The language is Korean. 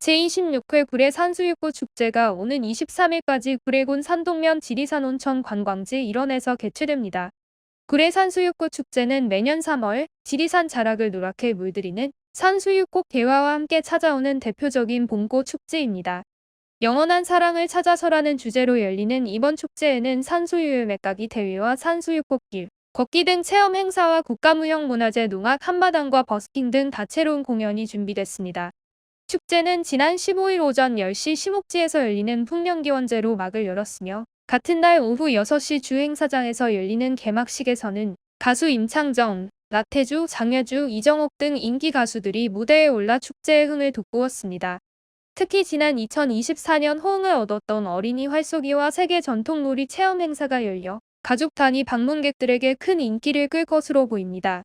제26회 구례 산수유꽃 축제가 오는 23일까지 구례군 산동면 지리산 온천 관광지 일원에서 개최됩니다. 구례 산수유꽃 축제는 매년 3월 지리산 자락을 노랗게 물들이는 산수유꽃 개화와 함께 찾아오는 대표적인 봄꽃 축제입니다. 영원한 사랑을 찾아서라는 주제로 열리는 이번 축제에는 산수유의 맥가기 대회와 산수유꽃길, 걷기 등 체험 행사와 국가무형문화재 농악 한마당과 버스킹 등 다채로운 공연이 준비됐습니다. 축제는 지난 15일 오전 10시 시목지에서 열리는 풍년기원제로 막을 열었으며 같은 날 오후 6시 주행사장에서 열리는 개막식에서는 가수 임창정, 나태주, 장혜주, 이정옥 등 인기 가수들이 무대에 올라 축제의 흥을 돋구었습니다. 특히 지난 2024년 호응을 얻었던 어린이 활쏘기와 세계 전통놀이 체험 행사가 열려 가족 단위 방문객들에게 큰 인기를 끌 것으로 보입니다.